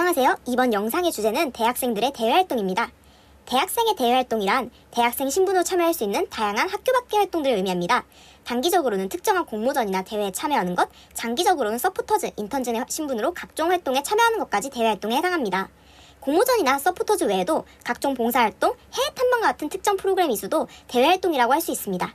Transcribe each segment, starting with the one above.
안녕하세요. 이번 영상의 주제는 대학생들의 대외활동입니다. 대학생의 대외활동이란 대학생 신분으로 참여할 수 있는 다양한 학교 밖의 활동들을 의미합니다. 단기적으로는 특정한 공모전이나 대회에 참여하는 것, 장기적으로는 서포터즈, 인턴진의 신분으로 각종 활동에 참여하는 것까지 대외활동에 해당합니다. 공모전이나 서포터즈 외에도 각종 봉사활동, 해외 탐방 같은 특정 프로그램 이수도 대외활동이라고 할 수 있습니다.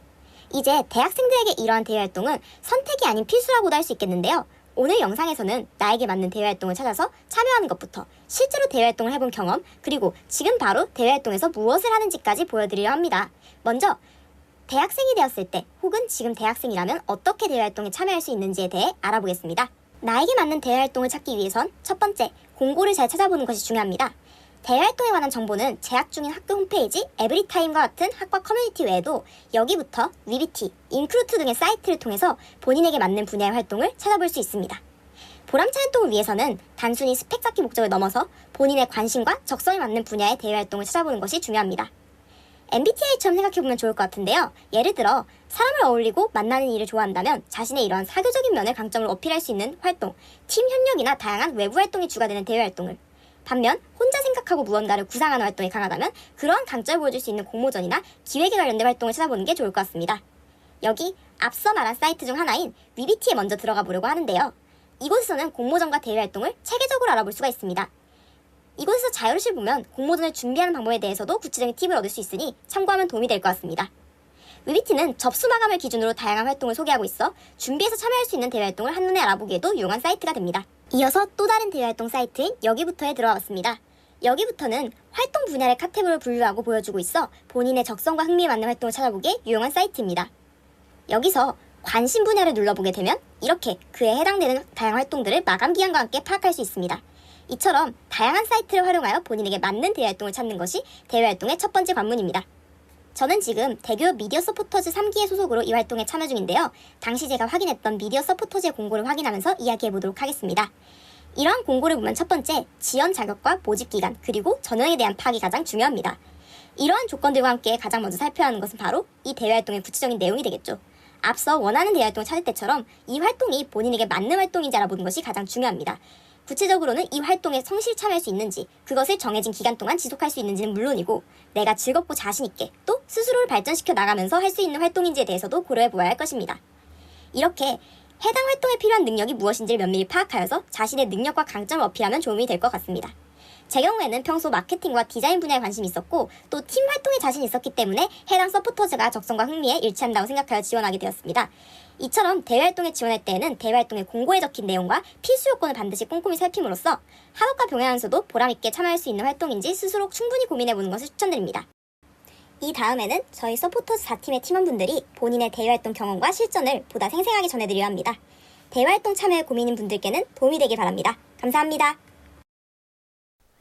이제 대학생들에게 이러한 대외활동은 선택이 아닌 필수라고도 할 수 있겠는데요. 오늘 영상에서는 나에게 맞는 대외활동을 찾아서 참여하는 것부터 실제로 대외활동을 해본 경험, 그리고 지금 바로 대외활동에서 무엇을 하는지까지 보여드리려 합니다. 먼저, 대학생이 되었을 때 혹은 지금 대학생이라면 어떻게 대외활동에 참여할 수 있는지에 대해 알아보겠습니다. 나에게 맞는 대외활동을 찾기 위해선 첫 번째, 공고를 잘 찾아보는 것이 중요합니다. 대외활동에 관한 정보는 재학 중인 학교 홈페이지, 에브리타임과 같은 학과 커뮤니티 외에도 여기부터 위비티, 인크루트 등의 사이트를 통해서 본인에게 맞는 분야의 활동을 찾아볼 수 있습니다. 보람찬 활동을 위해서는 단순히 스펙 쌓기 목적을 넘어서 본인의 관심과 적성에 맞는 분야의 대외활동을 찾아보는 것이 중요합니다. MBTI처럼 생각해보면 좋을 것 같은데요. 예를 들어, 사람을 어울리고 만나는 일을 좋아한다면 자신의 이러한 사교적인 면을 강점을 어필할 수 있는 활동, 팀 협력이나 다양한 외부 활동이 주가 되는 대외 활동을. 반면, 혼자 생각하고 무언가를 구상하는 활동이 강하다면 그러한 강점을 보여줄 수 있는 공모전이나 기획에 관련된 활동을 찾아보는 게 좋을 것 같습니다. 여기 앞서 말한 사이트 중 하나인 위비티에 먼저 들어가 보려고 하는데요. 이곳에서는 공모전과 대외 활동을 체계적으로 알아볼 수가 있습니다. 이곳에서 자료실 보면 공모전을 준비하는 방법에 대해서도 구체적인 팁을 얻을 수 있으니 참고하면 도움이 될 것 같습니다. 위비티는 접수 마감을 기준으로 다양한 활동을 소개하고 있어 준비해서 참여할 수 있는 대외 활동을 한눈에 알아보기에도 유용한 사이트가 됩니다. 이어서 또 다른 대외 활동 사이트인 여기부터에 들어와 봤습니다. 여기부터는 활동 분야를 카테고리로 분류하고 보여주고 있어 본인의 적성과 흥미에 맞는 활동을 찾아보기에 유용한 사이트입니다. 여기서 관심 분야를 눌러보게 되면 이렇게 그에 해당되는 다양한 활동들을 마감 기한과 함께 파악할 수 있습니다. 이처럼 다양한 사이트를 활용하여 본인에게 맞는 대외 활동을 찾는 것이 대외 활동의 첫 번째 관문입니다. 저는 지금 대교 미디어 서포터즈 3기의 소속으로 이 활동에 참여 중인데요. 당시 제가 확인했던 미디어 서포터즈의 공고를 확인하면서 이야기해 보도록 하겠습니다. 이러한 공고를 보면 첫 번째, 지원 자격과 모집 기간, 그리고 전형에 대한 파악이 가장 중요합니다. 이러한 조건들과 함께 가장 먼저 살펴야 하는 것은 바로 이 대외 활동의 구체적인 내용이 되겠죠. 앞서 원하는 대외 활동을 찾을 때처럼 이 활동이 본인에게 맞는 활동인지 알아보는 것이 가장 중요합니다. 구체적으로는 이 활동에 성실 참여할 수 있는지, 그것을 정해진 기간 동안 지속할 수 있는지는 물론이고, 내가 즐겁고 자신있게 또 스스로를 발전시켜 나가면서 할 수 있는 활동인지에 대해서도 고려해 보아야 할 것입니다. 이렇게 해당 활동에 필요한 능력이 무엇인지를 면밀히 파악하여서 자신의 능력과 강점을 어필하면 도움이 될 것 같습니다. 제 경우에는 평소 마케팅과 디자인 분야에 관심이 있었고 또 팀 활동에 자신이 있었기 때문에 해당 서포터즈가 적성과 흥미에 일치한다고 생각하여 지원하게 되었습니다. 이처럼 대외 활동에 지원할 때에는 대외 활동의 공고에 적힌 내용과 필수 요건을 반드시 꼼꼼히 살핌으로써 학업과 병행하면서도 보람있게 참여할 수 있는 활동인지 스스로 충분히 고민해보는 것을 추천드립니다. 이 다음에는 저희 서포터즈 4팀의 팀원분들이 본인의 대외활동 경험과 실전을 보다 생생하게 전해드리려 합니다. 대외활동 참여에 고민인 분들께는 도움이 되길 바랍니다. 감사합니다.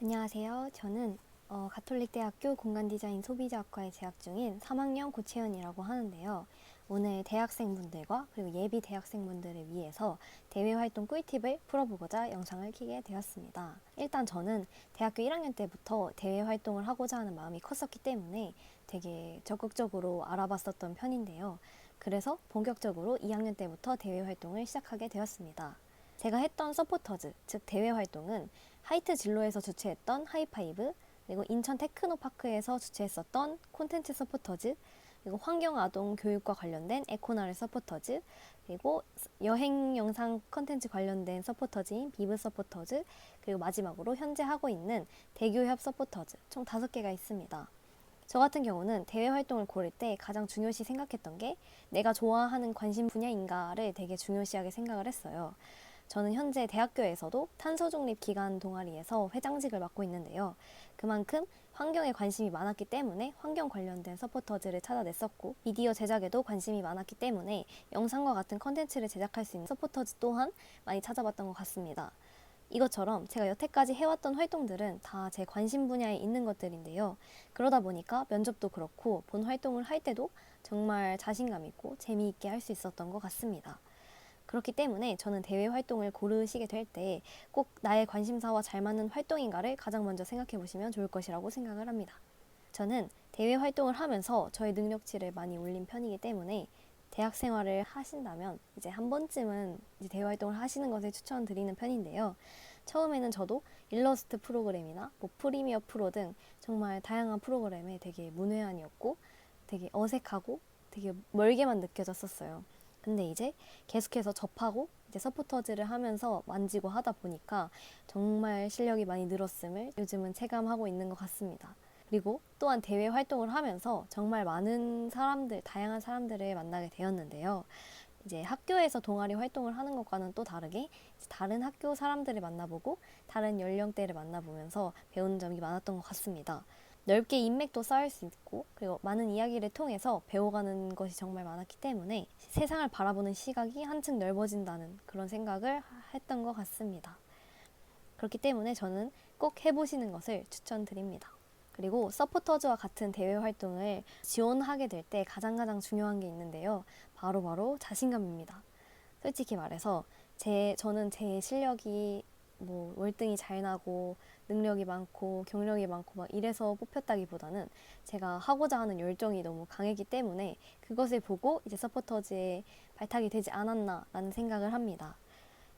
안녕하세요. 저는 어, 가톨릭대학교 공간디자인 소비자학과에 재학 중인 3학년 고채연이라고 하는데요. 오늘 대학생분들과 그리고 예비 대학생분들을 위해서 대외 활동 꿀팁을 풀어보고자 영상을 켜게 되었습니다. 일단 저는 대학교 1학년 때부터 대외 활동을 하고자 하는 마음이 컸었기 때문에 되게 적극적으로 알아봤었던 편인데요. 그래서 본격적으로 2학년 때부터 대외 활동을 시작하게 되었습니다. 제가 했던 서포터즈, 즉 대외 활동은 하이트 진로에서 주최했던 하이파이브, 그리고 인천 테크노파크에서 주최했었던 콘텐츠 서포터즈, 그리고 환경 아동 교육과 관련된 에코나를 서포터즈, 그리고 여행 영상 컨텐츠 관련된 서포터즈인 비브 서포터즈, 그리고 마지막으로 현재 하고 있는 대교협 서포터즈, 총 다섯 개가 있습니다. 저 같은 경우는 대외 활동을 고를 때 가장 중요시 생각했던 게 내가 좋아하는 관심 분야인가를 되게 중요시하게 생각을 했어요. 저는 현재 대학교에서도 탄소 중립 기간 동아리에서 회장직을 맡고 있는데요. 그만큼 환경에 관심이 많았기 때문에 환경 관련된 서포터즈를 찾아냈었고 미디어 제작에도 관심이 많았기 때문에 영상과 같은 컨텐츠를 제작할 수 있는 서포터즈 또한 많이 찾아봤던 것 같습니다. 이것처럼 제가 여태까지 해왔던 활동들은 다 제 관심 분야에 있는 것들인데요. 그러다 보니까 면접도 그렇고 본 활동을 할 때도 정말 자신감 있고 재미있게 할 수 있었던 것 같습니다. 그렇기 때문에 저는 대외 활동을 고르시게 될 때 꼭 나의 관심사와 잘 맞는 활동인가를 가장 먼저 생각해 보시면 좋을 것이라고 생각을 합니다. 저는 대외 활동을 하면서 저의 능력치를 많이 올린 편이기 때문에 대학 생활을 하신다면 이제 한 번쯤은 이제 대외 활동을 하시는 것을 추천드리는 편인데요. 처음에는 저도 일러스트 프로그램이나 뭐 프리미어 프로 등 정말 다양한 프로그램에 되게 문외한이었고 되게 어색하고 되게 멀게만 느껴졌었어요. 근데 이제 계속해서 접하고 이제 서포터즈를 하면서 만지고 하다 보니까 정말 실력이 많이 늘었음을 요즘은 체감하고 있는 것 같습니다. 그리고 또한 대외 활동을 하면서 정말 많은 사람들, 다양한 사람들을 만나게 되었는데요. 이제 학교에서 동아리 활동을 하는 것과는 또 다르게 다른 학교 사람들을 만나보고 다른 연령대를 만나보면서 배우는 점이 많았던 것 같습니다. 넓게 인맥도 쌓을 수 있고 그리고 많은 이야기를 통해서 배워가는 것이 정말 많았기 때문에 세상을 바라보는 시각이 한층 넓어진다는 그런 생각을 했던 것 같습니다. 그렇기 때문에 저는 꼭 해보시는 것을 추천드립니다. 그리고 서포터즈와 같은 대외 활동을 지원하게 될 때 가장 가장 중요한 게 있는데요. 바로 바로 자신감입니다. 솔직히 말해서 제 저는 제 실력이 뭐 월등히 잘 나고 능력이 많고 경력이 많고 막 이래서 뽑혔다기보다는 제가 하고자 하는 열정이 너무 강했기 때문에 그것을 보고 이제 서포터즈에 발탁이 되지 않았나라는 생각을 합니다.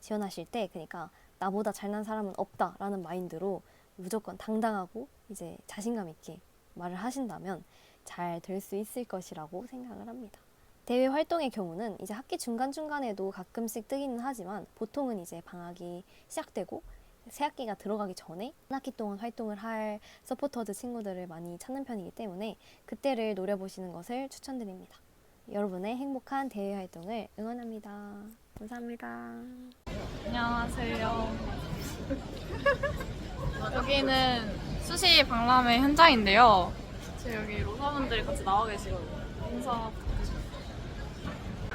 지원하실 때 그러니까 나보다 잘난 사람은 없다라는 마인드로 무조건 당당하고 이제 자신감 있게 말을 하신다면 잘 될 수 있을 것이라고 생각을 합니다. 대외 활동의 경우는 이제 학기 중간중간에도 가끔씩 뜨기는 하지만 보통은 이제 방학이 시작되고 새 학기가 들어가기 전에 한 학기 동안 활동을 할 서포터즈 친구들을 많이 찾는 편이기 때문에 그때를 노려보시는 것을 추천드립니다. 여러분의 행복한 대외 활동을 응원합니다. 감사합니다. 안녕하세요. 여기는 수시 박람회 현장인데요. 지금 여기 로사분들이 같이 나와 계시거든요. 인사 부탁드립니다.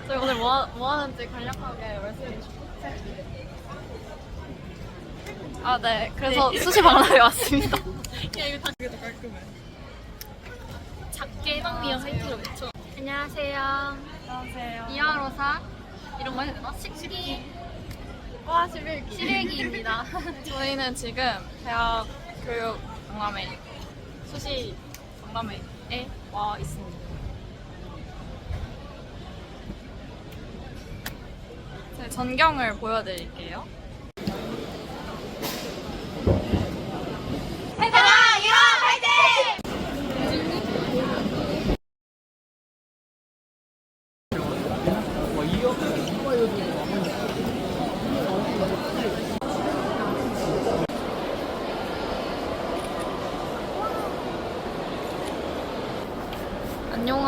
저희 오늘 뭐, 하- 뭐 하는지 간략하게 말씀해 주시죠. 아, 네. 그래서 수시 박람회 왔습니다. 야, 이거 다 그게 더 깔끔해. 작게 해당미어 사이트로 붙여. 안녕하세요. 안녕하세요. 이하로사 이런 거 해야 되나? 식기 와, 11기. 시래기입니다. 저희는 지금 대학 교육 박람회 수시 박람회에 와 있습니다. 제 전경을 보여드릴게요.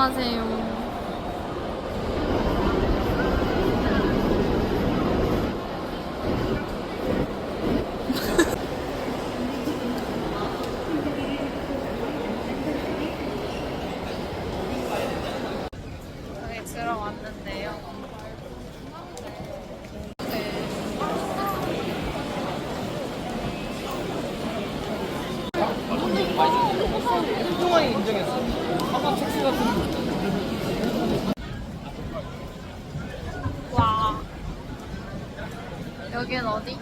안녕하세요. 여기 들어왔는데요. 와. 여긴 어디?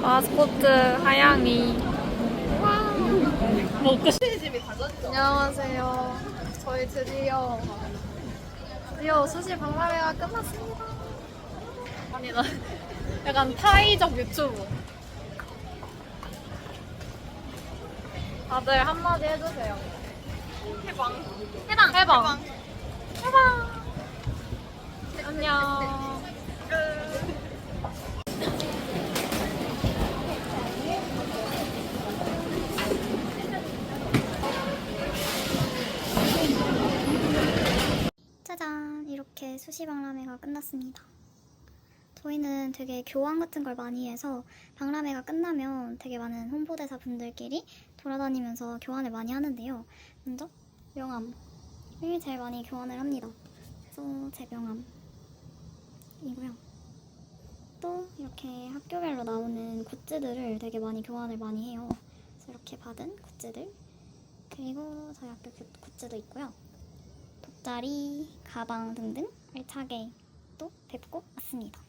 마스코트 하양이. 먹고 안녕하세요. 저희 드디어 드디어 수시 박람회가 끝났습니다. 아니 나 약간 타이적 유튜브. 다들 한마디 해주세요. 해방. 해방. 해방. 해방. 안녕. 짜잔! 이렇게 수시 박람회가 끝났습니다. 저희는 되게 교환 같은 걸 많이 해서 박람회가 끝나면 되게 많은 홍보대사 분들끼리 돌아다니면서 교환을 많이 하는데요. 먼저 명함을 제일 많이 교환을 합니다. 그래서 제 명함이고요. 또 이렇게 학교별로 나오는 굿즈들을 되게 많이 교환을 많이 해요. 그래서 이렇게 받은 굿즈들 그리고 저희 학교 굿- 굿즈도 있고요. 돗자리, 가방 등등 알차게 또 뵙고 왔습니다.